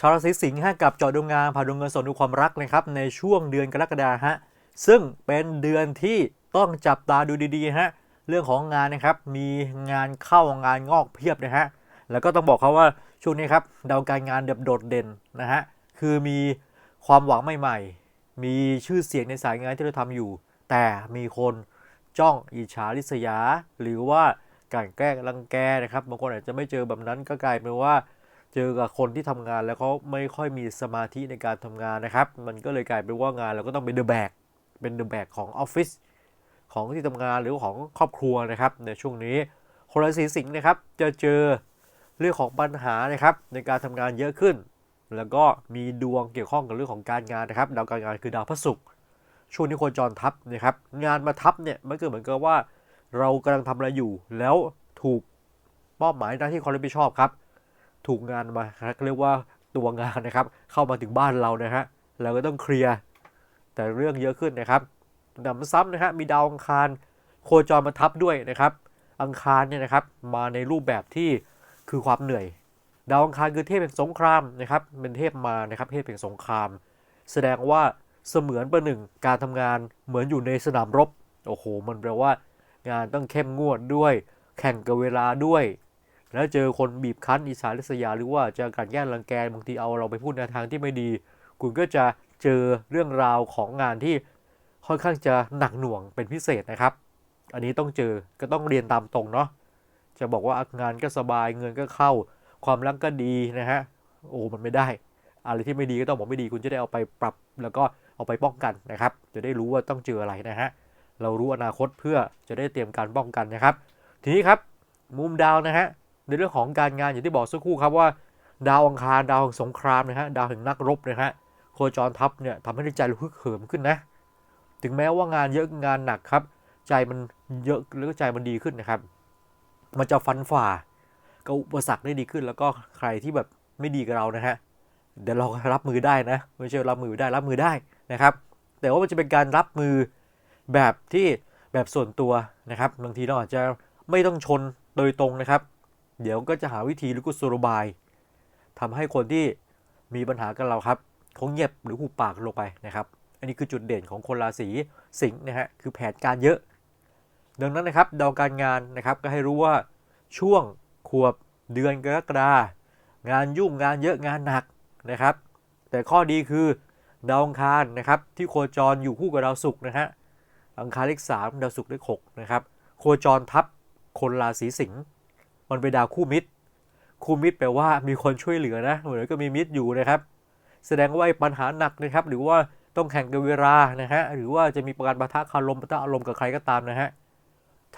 ชาวราศีสิงห์ฮะกับเจอดวงงานผ่าดวงเงินสนดูความรักนะครับในช่วงเดือนกรกฎาฮะซึ่งเป็นเดือนที่ต้องจับตาดูดีๆฮะเรื่องของงานนะครับมีงานเข้างานงอกเพียบนะฮะแล้วก็ต้องบอกเขาว่าช่วงนี้ครับดาวการงานเดบโดดเด่นนะฮะคือมีความหวังใหม่ๆ มีชื่อเสียงในสายงานที่เราทำอยู่ แต่มีคนจ้องอิจฉาริษยา หรือว่ากลันแกล้งรังแกนะครับบางคนอาจจะไม่เจอแบบนั้นก็กลายเป็นว่า เจอกับคนที่ทำงานแล้วเขาไม่ค่อยมีสมาธิในการทำงานนะครับ มันก็เลยกลายเป็นว่างานเราก็ต้องเป็นเดอะแบกเป็นเดอะแบกของออฟฟิศของที่ทำงานหรือของครอบครัวนะครับ ในช่วงนี้คนราศีสิงห์นะครับ จะเจอเรื่องของปัญหานะครับ ในการทำงานเยอะขึ้น แล้วก็มีดวงเกี่ยวข้องกับเรื่องของการงานนะครับดาวการงานคือดาวพระศุกร์ช่วงนี้โคจรทับนะครับ งานมาทับเนี่ยมันก็เหมือนกับว่า เรากำลังทำอะไรอยู่ แล้วถูกมอบหมายหน้าที่ความรับผิดชอบครับ ถูกงานมาเรียกว่าตัวงานนะครับ เข้ามาถึงบ้านเรานะฮะเราก็ต้องเคลียร์แต่เรื่องเยอะขึ้นนะครับหนำซ้ำนะฮะมีดาวอังคารโคจรมาทับด้วยนะครับ อังคารเนี่ยนะครับมาในรูปแบบที่คือความเหนื่อย ดาวอังคารคือเทพแห่งสงครามนะครับเป็นเทพมานะครับเทพแห่งสงคราม แสดงว่าเสมือนประหนึ่งการทำงานเหมือนอยู่ในสนามรบโอ้โหมันแปลว่างานต้องเข้มงวดด้วย แข่งกับเวลาด้วย แล้วเจอคนบีบคั้นอิสาริษยาหรือว่าจอกลันแกล้งรังแกบางทีเอาเราไปพูดในทางที่ไม่ดี คุณก็จะเจอเรื่องราวของงานที่ค่อนข้างจะหนักหน่วงเป็นพิเศษนะครับ อันนี้ต้องเจอก็ต้องเรียนตามตรงเนาะจะบอกว่างานก็สบายเงินก็เข้า ความรักก็ดีนะฮะโอ้มันไม่ได้ อะไรที่ไม่ดีก็ต้องบอกไม่ดีคุณจะได้เอาไปปรับ แล้วก็เอาไปป้องกันนะครับ จะได้รู้ว่าต้องเจออะไรนะฮะเรารู้อนาคตเพื่อจะได้เตรียมการป้องกันนะครับ ทีนี้ครับมุมดาวนะฮะ ในเรื่องของการงานอย่างที่บอกสักครู่ครับว่า ดาวอังคารดาวแห่งสงครามนะฮะดาวแห่งนักรบนะฮะโคจรทัพเนี่ยทำให้ใจเราฮึกเหิมขึ้นนะ ถึงแม้ว่างานเยอะงานหนักครับ ใจมันเยอะแล้วก็ใจมันดีขึ้นนะครับ มันจะฟันฝ่ากับอุปสรรคได้ดีขึ้น แล้วก็ใครที่แบบไม่ดีกับเรานะฮะเดี๋ยวเรารับมือได้นะไม่ใช่รับมือได้รับมือได้นะครับ แต่ว่ามันจะเป็นการรับมือแบบที่แบบส่วนตัวนะครับบางทีเราอาจจะไม่ต้องชนโดยตรงนะครับ เดี๋ยวก็จะหาวิธีหรือกุศโลบายทำให้คนที่มีปัญหากับเราครับเขาเงียบหรือหูปากลงไปนะครับ อันนี้คือจุดเด่นของคนราศีสิงห์นะฮะคือแผนการเยอะ ดังนั้นนะครับดาวการงานนะครับก็ให้รู้ว่าช่วงขวบเดือนกรกฎางานยุ่งงานเยอะงานหนักนะครับ แต่ข้อดีคือดาวอังคารนะครับที่โคจรอยู่คู่กับดาวศุกร์นะฮะอังคารเลขสามดาวศุกร์เลขหกนะครับโคจรทับคนราศีสิงห์ มันเป็นดาวคู่มิตร คู่มิตรแปลว่ามีคนช่วยเหลือนะเหมือนก็มีมิตรอยู่นะครับ แสดงว่าปัญหาหนักนะครับ หรือว่าต้องแข่งกับเวลานะฮะหรือว่าจะมีประการปะทะคารมปะทะอารมณ์กับใครก็ตามนะฮะ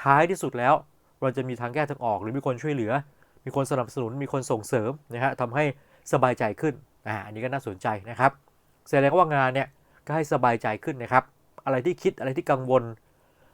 ท้ายที่สุดแล้วเราจะมีทางแก้ทางออก หรือมีคนช่วยเหลือ มีคนสนับสนุนมีคนส่งเสริมนะฮะทำให้สบายใจขึ้นอ่าอันนี้ก็น่าสนใจนะครับ แสดงว่างานเนี่ยก็ให้สบายใจขึ้นนะครับ อะไรที่คิดอะไรที่กังวล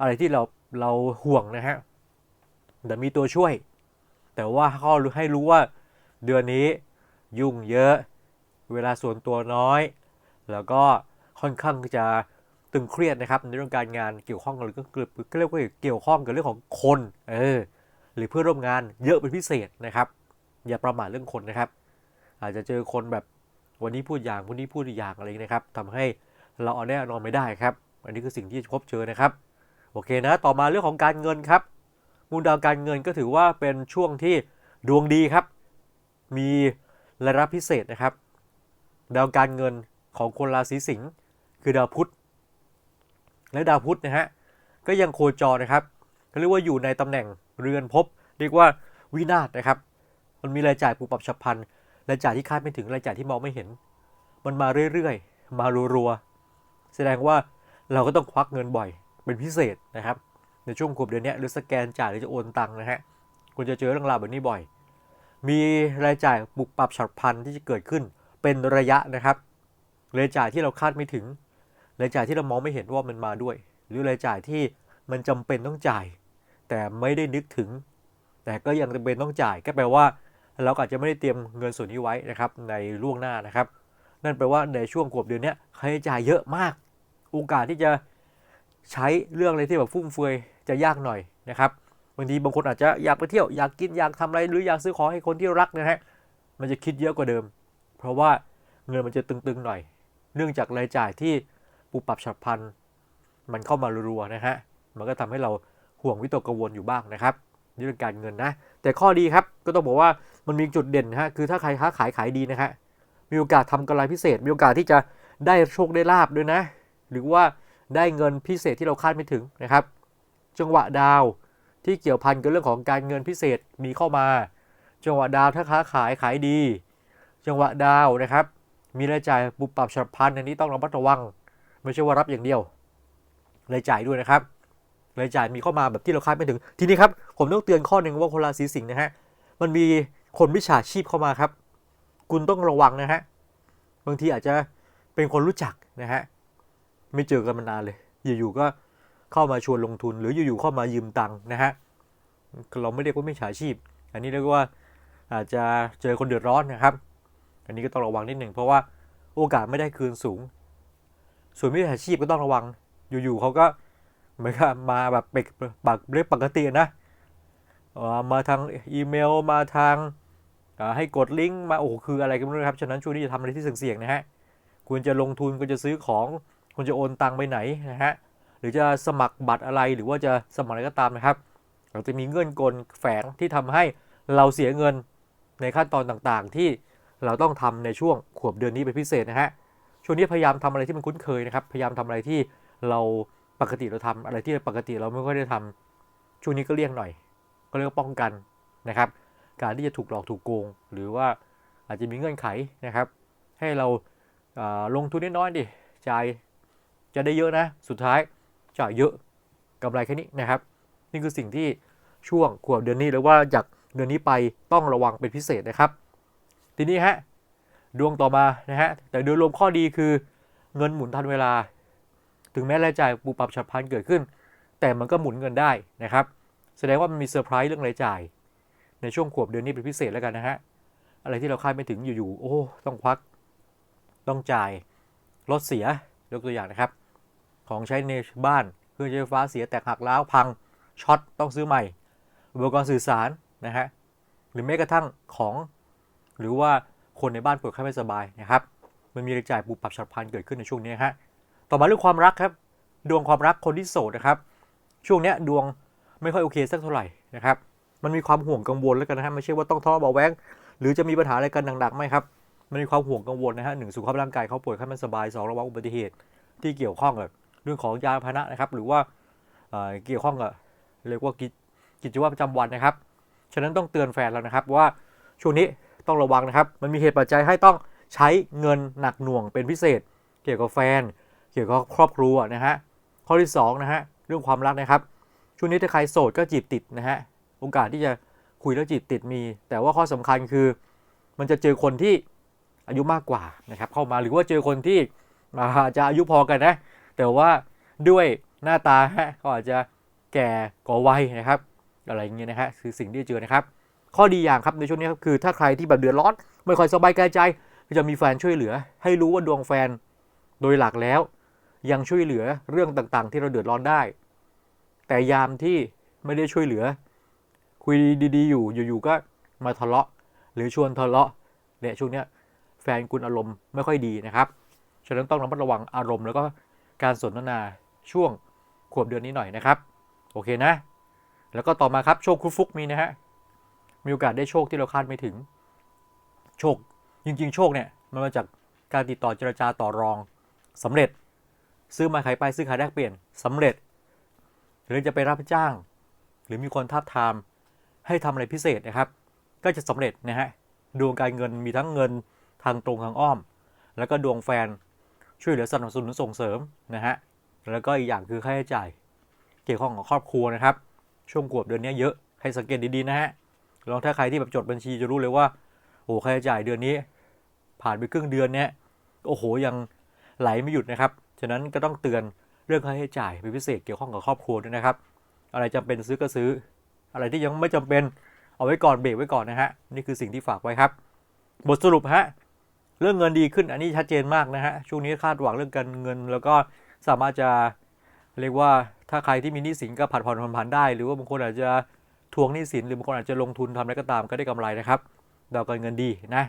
อะไรที่เราเราห่วงนะฮะแต่มีตัวช่วย แต่ว่าเขาให้รู้ว่าเดือนนี้ยุ่งเยอะ เวลาส่วนตัวน้อย แล้วก็ค่อนข้างจะตึงเครียดนะครับในเรื่องการงานเกี่ยวข้องกับหรือก็เรียกว่าเกี่ยวข้องกับเรื่องของคนเออหรือเพื่อนร่วมงานเยอะเป็นพิเศษนะครับ อย่าประมาทเรื่องคนนะครับ อาจจะเจอคนแบบวันนี้พูดอย่างวันนี้พูดอีกอย่างอะไรนะครับทำให้เราเอาแน่นอนไม่ได้ครับ อันนี้คือสิ่งที่พบเจอนะครับ โอเคนะ ต่อมาเรื่องของการเงินครับ มูลดาวการเงินก็ถือว่าเป็นช่วงที่ดวงดีครับ มีรายรับพิเศษนะครับ ดาวการเงินของคนราศีสิงห์คือดาวพุธ และดาวพุธนะฮะก็ยังโคจรนะครับเขาเรียกว่าอยู่ในตำแหน่งเรือนภพเรียกว่าวินาศนะครับ มันมีรายจ่ายปูปรับฉับพลันรายจ่ายที่คาดไม่ถึงรายจ่ายที่มองไม่เห็น มันมาเรื่อยๆ มารัวๆแสดงว่าเราก็ต้องควักเงินบ่อยเป็นพิเศษนะครับ ในช่วงขวบเดือนนี้หรือสแกนจ่ายหรือจะโอนตังค์นะฮะคุณจะเจอเรื่องราวแบบนี้บ่อย มีรายจ่ายปุกปรับฉับพลันที่จะเกิดขึ้น เป็นระยะนะครับรายจ่ายที่เราคาดไม่ถึงรายจ่ายที่เรามองไม่เห็นว่ามันมาด้วย หรือรายจ่ายที่มันจำเป็นต้องจ่าย แต่ไม่ได้นึกถึง แต่ก็ยังจำเป็นต้องจ่ายก็แปลว่า เราอาจจะไม่ได้เตรียมเงินส่วนนี้ไว้นะครับในล่วงหน้านะครับ นั่นแปลว่าในช่วงขวบเดือนนี้ค่าใช้จ่ายเยอะมาก โอกาสที่จะ ใช้เรื่องอะไรที่แบบฟุ่มเฟือยจะยากหน่อยนะครับบางทีบางคนอาจจะอยากไปเที่ยวอยากกินอยากทำอะไรหรืออยากซื้อของให้คนที่รักนะฮะมันจะคิดเยอะกว่าเดิม เพราะว่าเงินมันจะตึงๆหน่อย เนื่องจากรายจ่ายที่ปุบปรับฉับพลัน มันเข้ามารัวๆนะฮะมันก็ทำให้เราห่วงวิตกกังวลอยู่บ้างนะครับเรื่องการเงินนะ แต่ข้อดีครับก็ต้องบอกว่ามันมีจุดเด่นฮะคือถ้าใครค้าขายขายดีนะฮะมีโอกาสทำกำไรพิเศษ มีโอกาสที่จะได้โชคได้ลาบด้วยนะ หรือว่า ได้เงินพิเศษที่เราคาดไม่ถึงนะครับ จังหวะดาวที่เกี่ยวพันกับเรื่องของการเงินพิเศษมีเข้ามา จังหวะดาวถ้าค้าขายขายดี จังหวะดาวนะครับ มีรายจ่ายปุปรับฉับพลันอันนี้ต้องระมัดระวัง ไม่ใช่ว่ารับอย่างเดียวรายจ่ายด้วยนะครับรายจ่ายมีเข้ามาแบบที่เราคาดไม่ถึง ทีนี้ครับผมต้องเตือนข้อหนึ่งว่าคนราศีสิงห์นะฮะมันมีคนมิจฉาชีพเข้ามาครับ คุณต้องระวังนะฮะบางทีอาจจะเป็นคนรู้จักนะฮะ ไม่เจอกันมานานเลย อยู่ๆก็เข้ามาชวนลงทุน หรืออยู่ๆเข้ามายืมตังค์นะฮะเราไม่เรียกว่าไมิจฉาชีพ อันนี้เรียกว่าอาจจะเจอคนเดือดร้อนนะครับ อันนี้ก็ต้องระวังนิดหนึ่งเพราะว่าโอกาสไม่ได้คืนสูง ส่วนมิจฉาชีพก็ต้องระวัง อยู่ๆเขาก็เหมือนกับมาแบบเปกปักเรียกปกตินะมาทางอีเมลมาทางให้กดลิงก์มาโอ้โหคืออะไรกันนู้นะครับ ฉะนั้นช่วงนี้จะทำอะไรที่เสี่ยงๆนะฮะคุณจะลงทุนคุณจะซื้อของ คุณจะโอนตังไปไหนนะฮะหรือจะสมัครบัตรอะไรหรือว่าจะสมัครอะไรก็ตามนะครับ เราจะมีเงื่อนกลแฝงที่ทำให้เราเสียเงินในขั้นตอนต่างๆ ที่เราต้องทำในช่วงขวบเดือนนี้เป็นพิเศษนะฮะช่วงนี้พยายามทำอะไรที่มันคุ้นเคยนะครับ พยายามทำอะไรที่เราปกติเราทำอะไรที่ปกติเราไม่ค่อยได้ทำช่วงนี้ก็เลี่ยงหน่อย ก็เรียกว่าป้องกันนะครับ การที่จะถูกหลอกถูกโกง หรือว่าอาจจะมีเงื่อนไขนะครับ ให้เราาลงทุนน้อยๆดิจ่าย จะได้เยอะนะ สุดท้ายจ่ายเยอะกำไรแค่นี้นะครับ นี่คือสิ่งที่ช่วงขวบเดือนนี้หรือว่าจากเดือนนี้ไปต้องระวังเป็นพิเศษนะครับ ทีนี้ฮะดวงต่อมานะฮะแต่โดยรวมข้อดีคือเงินหมุนทันเวลา ถึงแม้รายจ่ายปูปรับฉับพลันเกิดขึ้น แต่มันก็หมุนเงินได้นะครับ แสดงว่ามันมีเซอร์ไพรส์เรื่องรายจ่าย ในช่วงขวบเดือนนี้เป็นพิเศษแล้วกันนะฮะอะไรที่เราคาดไม่ถึงอยู่ๆโอ้ต้องควัก ต้องจ่ายรถเสีย ยกตัวอย่างนะครับ ของใช้ในบ้านเครื่องใช้ไฟฟ้าเสียแตกหักล้าวพังช็อตต้องซื้อใหม่ อุปกรณ์สื่อสารนะฮะหรือแม้กระทั่งของ หรือว่าคนในบ้านป่วยไข้ไม่สบายนะครับมันมีรายจ่ายปุบปรับฉับพลันเกิดขึ้นในช่วงนี้ฮะต่อมาเรื่องความรักครับ ดวงความรักคนที่โสดนะครับ ช่วงเนี้ยดวงไม่ค่อยโอเคสักเท่าไหร่นะครับ มันมีความห่วงกังวลแล้วกันนะฮะไม่ใช่ว่าต้องท้อเบาแวงหรือจะมีปัญหาอะไรกันหนักๆไหมครับ มันมีความห่วงกังวลนะฮะหนึ่งสุขภาพร่างกายเขาป่วยไข้ไม่สบายสองระวังอุบัติเหตุที่เกี่ยวข้องกับเรื่องของยานพาหนะนะครับ หรือว่าเเกี่ยวข้องกับเรียกว่ากิจกิจวัตรประจำวันนะครับ ฉะนั้นต้องเตือนแฟนแล้วนะครับว่าช่วงนี้ต้องระวังนะครับ มันมีเหตุปัจจัยให้ต้องใช้เงินหนักหน่วงเป็นพิเศษ เกี่ยวกับแฟน เกี่ยวกับครอบครัวนะฮะข้อที่สองนะฮะเรื่องความรักนะครับช่วงนี้ถ้าใครโสดก็จีบติดนะฮะโอกาสที่จะคุยแล้วจีบติดมี แต่ว่าข้อสำคัญคือ มันจะเจอคนที่ อายุมากกว่านะครับเข้ามาหรือว่าเจอคนที่อาจจะอายุพอกันนะ แต่ว่าด้วยหน้าตาฮะก็อาจจะแก่กว่าวัยนะครับ อะไรอย่างเงี้ยนะฮะคือสิ่งที่เจอนะครับ ข้อดีอย่างครับในช่วงนี้ครับคือถ้าใครที่แบบเดือดร้อนไม่ค่อยสบายกายใจก็จะมีแฟนช่วยเหลือ ให้รู้ว่าดวงแฟนโดยหลักแล้ว ยังช่วยเหลือเรื่องต่างๆ ที่เราเดือดร้อนได้ แต่ยามที่ไม่ได้ช่วยเหลือ คุยดีๆ อยู่อยู่ๆก็มาทะเลาะ หรือชวนทะเลาะเนี่ยช่วงเนี้ย แฟนคุณอารมณ์ไม่ค่อยดีนะครับ ฉะนั้นต้องระมัดระวังอารมณ์แล้วก็การสนทนาช่วงขวบเดือนนี้หน่อยนะครับ โอเคนะ แล้วก็ต่อมาครับโชคคุฟุกมีนะฮะ มีโอกาสได้โชคที่เราคาดไม่ถึง โชค จริง ๆ โชคเนี่ยมันมาจากการติดต่อเจรจาต่อรองสำเร็จ ซื้อมาขายไปซื้อขายแลกเปลี่ยนสำเร็จ หรือจะไปรับจ้าง หรือมีคนทับทามให้ทำอะไรพิเศษนะครับ ก็จะสำเร็จนะฮะดวงการเงินมีทั้งเงิน ทางตรงทางอ้อม แล้วก็ดวงแฟนช่วยเหลือสนับสนุนส่งเสริมนะฮะแล้วก็อีกอย่างคือค่าใช้จ่าย เกี่ยวข้องกับครอบครัวนะครับ ช่วงขวบเดือนนี้เยอะให้สังเกตดีๆนะฮะลองถ้าใครที่แบบจดบัญชีจะรู้เลยว่าโอ้ค่าใช้จ่ายเดือนนี้ ผ่านไปครึ่งเดือนเนี้ยโอ้โหยังไหลไม่หยุดนะครับฉะนั้นก็ต้องเตือนเรื่องค่าใช้จ่ายเป็นพิเศษเกี่ยวข้องกับครอบครัวด้วยนะครับ อะไรจำเป็นซื้อก็ซื้อ อะไรที่ยังไม่จำเป็นเอาไว้ก่อนเบรกไว้ก่อนนะฮะนี่คือสิ่งที่ฝากไว้ครับ บทสรุปฮะ เรื่องเงินดีขึ้นอันนี้ชัดเจนมากนะฮะช่วงนี้คาดหวังเรื่องการเงิน แล้วก็สามารถจะเรียกว่าถ้าใครที่มีหนี้สินก็ผัดผ่อนผ่อนผันได้ หรือว่าบางคนอาจจะทวงหนี้สินหรือบางคนอาจจะลงทุนทำอะไรก็ตามก็ได้กำไรนะครับดาวการเงินดีนะ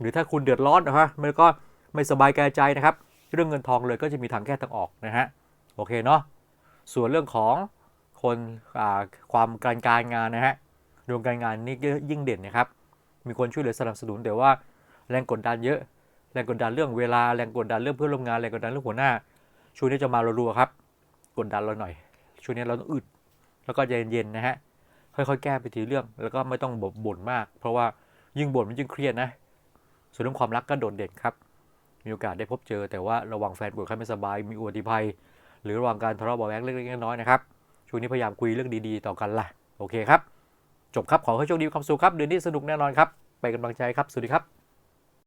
หรือถ้าคุณเดือดร้อนนะฮะมันก็ไม่สบายกายใจนะครับ เรื่องเงินทองเลยก็จะมีทางแก้ทางออกนะฮะโอเคเนาะส่วนเรื่องของคนความการการงานนะฮะดวงการงานนี่ก็ยิ่งเด่นนะครับ มีคนช่วยเหลือสนับสนุนแต่ว่า แรงกดดันเยอะ แรงกดดันเรื่องเวลา แรงกดดันเรื่องเพื่อนร่วมงาน แรงกดดันเรื่องหัวหน้า ช่วงนี้จะมารัวๆครับ กดดันเราหน่อย ช่วงนี้เราต้องอึด แล้วก็ใจเย็นๆนะฮะ ค่อยๆ แก้ไปทีเรื่อง แล้วก็ไม่ต้องบ่นบ่นมาก เพราะว่ายิ่งบ่นมันยิ่งเครียดนะ ส่วนเรื่องความรักก็โดดเด่นครับ มีโอกาสได้พบเจอ แต่ว่าระวังแฟนป่วยไข้ไม่สบาย มีอุบัติภัย หรือระวังการทะเลาะเบาแวงเล็กๆน้อยๆนะครับ ช่วงนี้พยายามคุยเรื่องดีๆ ต่อกันล่ะ โอเคครับ จบครับ ขอให้โชคดีความสุขครับ เดือนนี้สนุกแน่นอนครับ ไปนกำลังใจครับ สวัสดีครับ